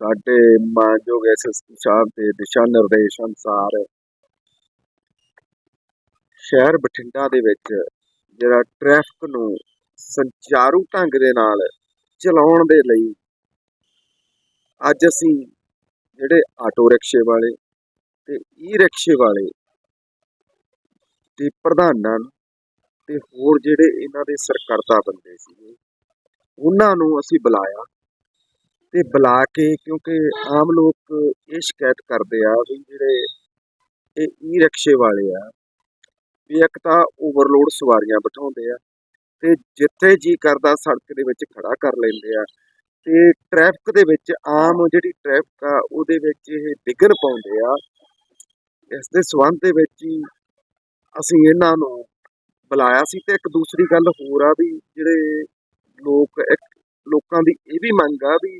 ਸਾਡੇ ਮਾਨਯੋਗ ਐਸਐਸਪੀ ਸਾਹਿਬ ਦੇ ਦਿਸ਼ਾ ਨਿਰਦੇਸ਼ ਅਨੁਸਾਰ ਸ਼ਹਿਰ ਬਠਿੰਡਾ ਦੇ ਵਿੱਚ ਜਿਹੜਾ ਟ੍ਰੈਫਿਕ ਨੂੰ ਸੰਚਾਰੂ ਢੰਗ ਦੇ ਨਾਲ ਚਲਾਉਣ ਦੇ ਲਈ ਅੱਜ ਅਸੀਂ ਜਿਹੜੇ ਆਟੋ ਰਿਕਸ਼ੇ ਵਾਲੇ ਤੇ ਈ ਰਿਕਸ਼ੇ ਵਾਲੇ ਤੇ ਪ੍ਰਧਾਨਾਂ ਨੂੰ ਤੇ ਹੋਰ ਜਿਹੜੇ ਇਹਨਾਂ ਦੇ ਸਰਕਰਤਾ ਬੰਦੇ ਸੀਗੇ, ਉਹਨਾਂ ਨੂੰ ਅਸੀਂ ਬੁਲਾਇਆ। ਤੇ ਬੁਲਾ ਕੇ ਕਿਉਂਕਿ ਆਮ ਲੋਕ ਇਹ ਸ਼ਿਕਾਇਤ ਕਰਦੇ ਆ ਵੀ ਜਿਹੜੇ ਇਹ ਈ ਰਿਕਸ਼ੇ ਵਾਲੇ ਆ, ਵੀ ਇੱਕ ਤਾਂ ਓਵਰਲੋਡ ਸਵਾਰੀਆਂ ਬਿਠਾਉਂਦੇ ਆ ਤੇ ਜਿੱਥੇ ਜੀ ਕਰਦਾ ਸੜਕ ਦੇ ਵਿੱਚ ਖੜਾ ਕਰ ਲੈਂਦੇ ਆ ਤੇ ਟ੍ਰੈਫਿਕ ਦੇ ਵਿੱਚ ਆਮ ਜਿਹੜੀ ਟ੍ਰੈਫਿਕ ਆ ਉਹਦੇ ਵਿੱਚ ਇਹ ਵਿਘਨ ਪਾਉਂਦੇ ਆ। ਇਸ ਦੇ ਸਬੰਧ ਦੇ ਵਿੱਚ ਹੀ ਅਸੀਂ ਇਹਨਾਂ ਨੂੰ ਬੁਲਾਇਆ ਸੀ ਤੇ ਇੱਕ ਦੂਸਰੀ ਗੱਲ ਹੋਰ ਆ ਵੀ ਜਿਹੜੇ ਲੋਕ, ਇੱਕ ਲੋਕਾਂ ਦੀ ਇਹ ਵੀ ਮੰਗ ਆ ਵੀ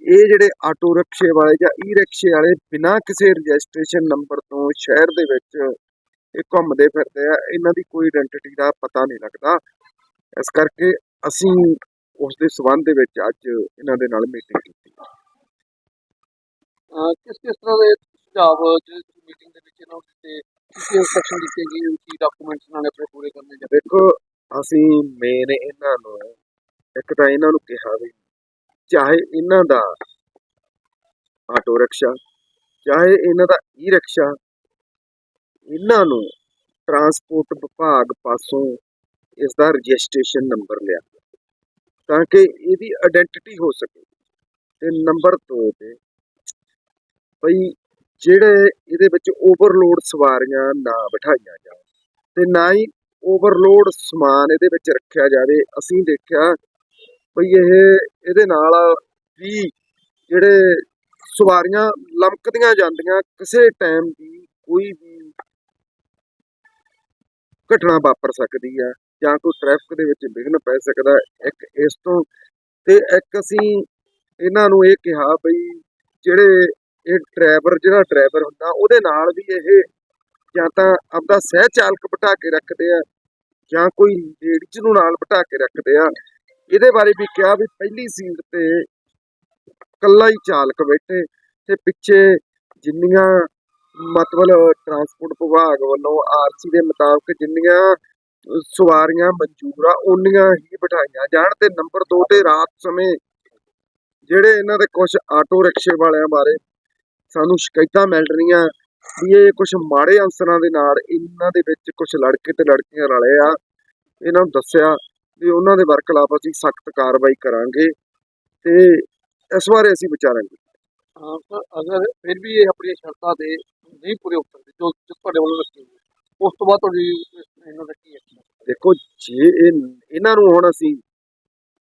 ਇਹ ਜਿਹੜੇ ਆਟੋ ਰਿਕਸ਼ੇ ਵਾਲੇ ਜਾਂ ਈ ਰਿਕਸ਼ੇ ਵਾਲੇ ਬਿਨਾਂ ਕਿਸੇ ਰਜਿਸਟ੍ਰੇਸ਼ਨ ਨੰਬਰ ਤੋਂ ਸ਼ਹਿਰ ਦੇ ਵਿੱਚ ਇਹ ਘੁੰਮਦੇ ਫਿਰਦੇ ਆ ਇਹਨਾਂ ਦੀ ਕੋਈ ਆਇਡੈਂਟੀਟੀ ਦਾ ਪਤਾ ਨਹੀਂ ਲੱਗਦਾ। ਇਸ ਕਰਕੇ ਅਸੀਂ ਉਸ ਦੇ ਸਬੰਧ ਦੇ ਵਿੱਚ ਅੱਜ ਇਹਨਾਂ ਦੇ ਨਾਲ ਮੀਟਿੰਗ ਕੀਤੀ। ਕਿਸ ਕਿਸ ਤਰ੍ਹਾਂ ਦੇ ਸੁਝਾਅ ਜਿਹੜੇ ਮੀਟਿੰਗ ਦੇ ਵਿੱਚ ਇਹਨਾਂ ਨੂੰ ਦਿੱਤੇ? ਕੀ ਇੰਸਟਰਕਸ਼ਨ ਦਿੱਤੇ ਗਏ? ਕੀ ਡਾਕੂਮੈਂਟਸ ਇਹਨਾਂ ਨੇ ਆਪਣੇ ਪੂਰੇ ਕਰਨੇ ਜਾਂ ਦੇਖੋ ਅਸੀਂ ਮੇਨ ਇਹਨਾਂ ਨੂੰ ਇੱਕ ਤਾਂ ਇਹਨਾਂ ਨੂੰ ਕਿਹਾ ਵੀ ਚਾਹੇ ਇਹਨਾਂ ਦਾ ਆਟੋ ਰਿਕਸ਼ਾ, ਚਾਹੇ ਇਹਨਾਂ ਦਾ ਈ ਰਿਕਸ਼ਾ ਇਹਨਾਂ ਨੂੰ ਟਰਾਂਸਪੋਰਟ ਵਿਭਾਗ ਪਾਸੋਂ ਇਸ ਦਾ ਰਜਿਸਟ੍ਰੇਸ਼ਨ ਨੰਬਰ ਲਿਆ ਤਾਂ ਕਿ ਇਹਦੀ ਆਇਡੈਂਟੀਟੀ ਹੋ ਸਕੇ ਤੇ ਨੰਬਰ 2 ਤੇ ਭਈ ਜਿਹੜੇ ਇਹਦੇ ਵਿੱਚ ਓਵਰਲੋਡ ਸਵਾਰੀਆਂ ਨਾ ਬਿਠਾਈਆਂ ਜਾਣ ਤੇ ਨਾ ਹੀ ਓਵਰਲੋਡ ਸਮਾਨ ਇਹਦੇ ਵਿੱਚ ਰੱਖਿਆ ਜਾਵੇ। ਅਸੀਂ ਦੇਖਿਆ ਭਈ ਇਹ, ਇਹਦੇ ਨਾਲ ਵੀ ਜਿਹੜੇ ਸਵਾਰੀਆਂ ਲਮਕਦੀਆਂ ਜਾਂਦੀਆਂ, ਕਿਸੇ ਟਾਈਮ ਵੀ ਕੋਈ ਵੀ ਘਟਨਾ ਵਾਪਰ ਸਕਦੀ ਹੈ ਜਾਂ ਕੋਈ ਟ੍ਰੈਫਿਕ ਦੇ ਵਿੱਚ ਵਿਘਨ ਪੈ ਸਕਦਾ ਇੱਕ ਇਸ ਤੋਂ ਤੇ ਇੱਕ ਅਸੀਂ ਇਹਨਾਂ ਨੂੰ ਇਹ ਕਿਹਾ ਬਈ ਜਿਹੜੇ ਇਹ ਡਰਾਈਵਰ ਜਿਹੜਾ ਡਰਾਈਵਰ ਹੁੰਦਾ, ਉਹਦੇ ਨਾਲ ਵੀ ਇਹ ਜਾਂ ਤਾਂ ਆਪਦਾ ਸਹਿ ਚਾਲਕ ਬਿਠਾ ਕੇ ਰੱਖਦੇ ਆ ਜਾਂ ਕੋਈ ਲੇਡੀਜ਼ ਨੂੰ ਨਾਲ ਬਿਠਾ ਕੇ ਰੱਖਦੇ ਆ। ਇਹਦੇ ਬਾਰੇ ਵੀ ਕਿਹਾ ਵੀ ਪਹਿਲੀ ਸੀਟ ਤੇ ਇਕੱਲਾ ਹੀ ਚਾਲਕ ਬੈਠੇ ਤੇ ਪਿੱਛੇ ਜਿੰਨੀਆਂ ਮਤਲਬ ਟਰਾਂਸਪੋਰਟ ਵਿਭਾਗ ਵੱਲੋਂ ਆਰਸੀ ਦੇ ਮੁਤਾਬਕ ਜਿੰਨੀਆਂ ਸਵਾਰੀਆਂ ਮਨਜ਼ੂਰ ਆ ਓਨੀਆਂ ਹੀ ਬਿਠਾਈਆਂ ਜਾਣ ਤੇ ਨੰਬਰ 2 ਤੇ ਰਾਤ ਸਮੇਂ ਜਿਹੜੇ ਇਹਨਾਂ ਦੇ ਕੁਝ ਆਟੋ ਰਿਕਸ਼ੇ ਵਾਲਿਆਂ ਬਾਰੇ ਸਾਨੂੰ ਸ਼ਿਕਾਇਤਾਂ ਮਿਲ ਰਹੀਆਂ ਵੀ ਇਹ ਕੁਝ ਮਾੜੇ ਅੰਸਰਾਂ ਦੇ ਨਾਲ ਇਹਨਾਂ ਦੇ ਵਿੱਚ ਕੁਝ ਲੜਕੇ ਤੇ ਲੜਕੀਆਂ ਰਲੇ ਆ, ਇਹਨਾਂ ਨੂੰ ਦੱਸਿਆ ਵੀ ਉਹਨਾਂ ਦੇ ਵਰਖਲਾਫ ਅਸੀਂ ਸਖਤ ਕਾਰਵਾਈ ਕਰਾਂਗੇ ਤੇ ਇਸ ਬਾਰੇ ਅਸੀਂ ਵਿਚਾਰਾਂਗੇ ਹਾਂ। ਸਰ ਅਗਰ ਫਿਰ ਵੀ ਇਹ ਆਪਣੀਆਂ ਸ਼ਰਤਾਂ ਦੇ ਨਹੀਂ ਪੂਰੇ ਸਕਦੇ ਜੋ ਤੁਹਾਡੇ ਵੱਲੋਂ ਰੱਖੀ ਉਸ ਤੋਂ ਬਾਅਦ ਤੁਹਾਡੀ ਇਹਨਾਂ ਦਾ ਕੀ ਹੈ? ਦੇਖੋ ਜੇ ਇਹ ਇਹਨਾਂ ਨੂੰ ਹੁਣ ਅਸੀਂ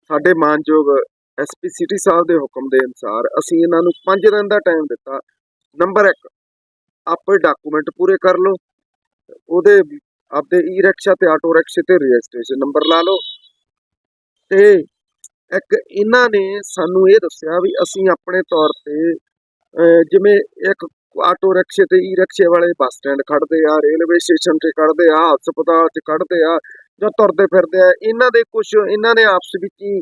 ਸਾਡੇ ਮਾਨਯੋਗ ਐਸਪੀ ਸਿਟੀ ਸਾਹਿਬ ਦੇ ਹੁਕਮ ਦੇ ਅਨੁਸਾਰ ਅਸੀਂ ਇਹਨਾਂ ਨੂੰ 5 ਦਿਨ ਦਾ ਟਾਈਮ ਦਿੱਤਾ। ਨੰਬਰ 1 ਆਪੇ ਡਾਕੂਮੈਂਟ ਪੂਰੇ ਕਰ ਲਓ। ਉਹਦੇ ਆਪਦੇ ਈ ਰਿਕਸ਼ਾ ਤੇ ਆਟੋ ਰਿਕਸ਼ੇ ਤੇ ਰਜਿਸਟ੍ਰੇਸ਼ਨ ਨੰਬਰ ਲਾ ਲਓ। ਤੇ ਇੱਕ ਇਹਨਾਂ ਨੇ ਸਾਨੂੰ ਇਹ ਦੱਸਿਆ ਵੀ ਅਸੀਂ ਆਪਣੇ ਤੌਰ ਤੇ ਜਿਵੇਂ ਇੱਕ ਆਟੋ ਰਿਕਸ਼ੇ ਤੇ ਈ ਰਿਕਸ਼ੇ ਵਾਲੇ ਬੱਸ ਸਟੈਂਡ ਖੜਦੇ ਆ, ਰੇਲਵੇ ਸਟੇਸ਼ਨ ਤੇ ਖੜਦੇ ਆ, ਹਸਪਤਾਲ 'ਚ ਖੜਦੇ ਆ ਜਾਂ ਤੁਰਦੇ ਫਿਰਦੇ ਆ, ਇਹਨਾਂ ਦੇ ਕੁਝ ਇਹਨਾਂ ਨੇ ਆਪਸ ਵਿੱਚ ਹੀ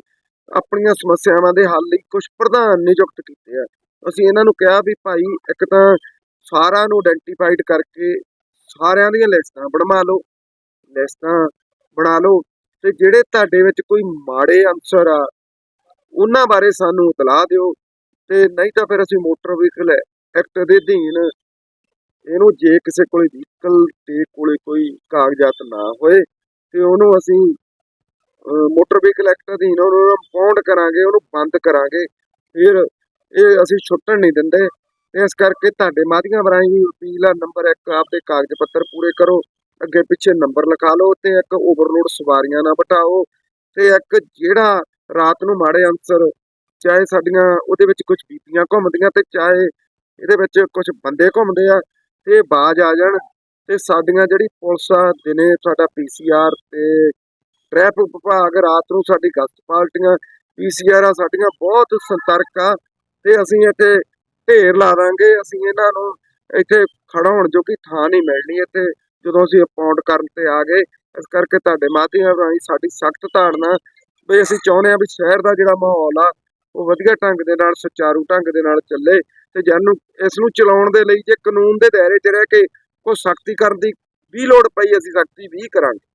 ਆਪਣੀਆਂ ਸਮੱਸਿਆਵਾਂ ਦੇ ਹੱਲ ਲਈ ਕੁਝ ਪ੍ਰਧਾਨ ਨਿਯੁਕਤ ਕੀਤੇ ਆ। ਅਸੀਂ ਇਹਨਾਂ ਨੂੰ ਕਿਹਾ ਵੀ ਭਾਈ ਇੱਕ ਤਾਂ ਸਾਰਿਆਂ ਨੂੰ ਆਇਡੈਂਟੀਫਾਈਡ ਕਰਕੇ ਸਾਰਿਆਂ ਦੀਆਂ ਲਿਸਟਾਂ ਬਣਵਾ ਲਓ, ਲਿਸਟਾਂ ਬਣਾ ਲਓ ਤੇ ਜਿਹੜੇ ਤੁਹਾਡੇ ਵਿੱਚ ਕੋਈ ਮਾੜੇ ਅਨਸਰ ਆ, ਉਹਨਾਂ ਬਾਰੇ ਸਾਨੂੰ ਇਤਲਾਹ ਦਿਓ ਤੇ ਨਹੀਂ ਤਾਂ ਫਿਰ ਅਸੀਂ ਮੋਟਰ ਵਹੀਕਲ ਐਕਟ ਦੇ ਅਧੀਨ ਇਹਨੂੰ ਜੇ ਕਿਸੇ ਕੋਲੇ ਵਹੀਕਲ ਦੇ ਕੋਲੇ ਕੋਈ ਕਾਗਜ਼ਾਤ ਨਾ ਹੋਏ ਤੇ ਉਹਨੂੰ ਅਸੀਂ ਮੋਟਰ ਵਹੀਕਲ ਐਕਟ ਅਧੀਨ ਉਹਨੂੰ ਪੌਂਡ ਕਰਾਂਗੇ, ਉਹਨੂੰ ਬੰਦ ਕਰਾਂਗੇ, ਫਿਰ ਇਹ ਅਸੀਂ ਛੁੱਟਣ ਨਹੀਂ ਦਿੰਦੇ। ਤੇ ਇਸ ਕਰਕੇ ਤੁਹਾਡੇ ਮਾਧਿਅਮ ਰਾਹੀਂ ਅਪੀਲ ਆ, ਨੰਬਰ 1 ਆਪਦੇ ਕਾਗਜ਼ ਪੱਤਰ ਪੂਰੇ ਕਰੋ। ਅੱਗੇ ਪਿੱਛੇ ਨੰਬਰ ਲਿਖਾ ਲਓ ਤੇ ਇੱਕ ਓਵਰਲੋਡ ਸਵਾਰੀਆਂ ਨਾ ਬਿਠਾਓ ਤੇ ਇੱਕ ਜਿਹੜਾ ਰਾਤ ਨੂੰ ਮਾੜੇ ਅੰਸਰ ਚਾਹੇ ਸਾਡੀਆਂ ਉਹਦੇ ਵਿੱਚ ਕੁਝ ਬੀਬੀਆਂ ਘੁੰਮਦੀਆਂ ਤੇ ਚਾਹੇ ਇਹਦੇ ਵਿੱਚ ਕੁਝ ਬੰਦੇ ਘੁੰਮਦੇ ਆ ਤੇ ਬਾਜ ਆ ਜਾਣ ਤੇ ਸਾਡੀਆਂ ਜਿਹੜੀ ਪੁਲਿਸ ਆ ਦਿਨੇ ਸਾਡਾ ਪੀਸੀਆਰ ਤੇ ਟ੍ਰੈਫਿਕ ਵਿਭਾਗ ਰਾਤ ਨੂੰ ਸਾਡੀ ਗਸ਼ਤ ਪਾਰਟੀਆਂ ਪੀਸੀਆਰ ਆ, ਸਾਡੀਆਂ ਬਹੁਤ ਸੰਤਰਕ ਆ ਤੇ ਅਸੀਂ ਇੱਥੇ ਢੇਰ ਲਾ ਦਾਂਗੇ, ਅਸੀਂ ਇਹਨਾਂ ਨੂੰ ਇੱਥੇ ਖੜਾ ਖੜਾਉਣ ਜੋਗੀ ਥਾਂ ਨਹੀਂ ਮਿਲਣੀ ਇੱਥੇ। ਜਦੋਂ ਅਸੀਂ ਅਪਾਉਂਡ ਕਰਨ ਤੇ ਆ ਗਏ, ਇਸ ਕਰਕੇ ਤੁਹਾਡੇ ਮਾਧਿਅਮ ਰਾਹੀਂ ਸਾਡੀ ਸਖਤ ਧਾਰਨਾ ਵੀ ਅਸੀਂ ਚਾਹੁੰਦੇ ਆ ਵੀ ਸ਼ਹਿਰ ਦਾ ਜਿਹੜਾ ਮਾਹੌਲ ਆ, ਉਹ ਵਧੀਆ ਢੰਗ ਦੇ ਨਾਲ, ਸੁਚਾਰੂ ਢੰਗ ਦੇ ਨਾਲ ਚੱਲੇ ਤੇ ਜਾਨੂੰ ਇਸ ਨੂੰ ਚਲਾਉਣ ਦੇ ਲਈ ਜੇ ਕਾਨੂੰਨ ਦੇ ਦਾਇਰੇ 'ਚ ਰਹਿ ਕੇ ਕੋਈ ਸਖਤੀ ਕਰਨ ਦੀ ਵੀ ਲੋੜ ਪਈ, ਅਸੀਂ ਸਖਤੀ ਵੀ ਕਰਾਂਗੇ।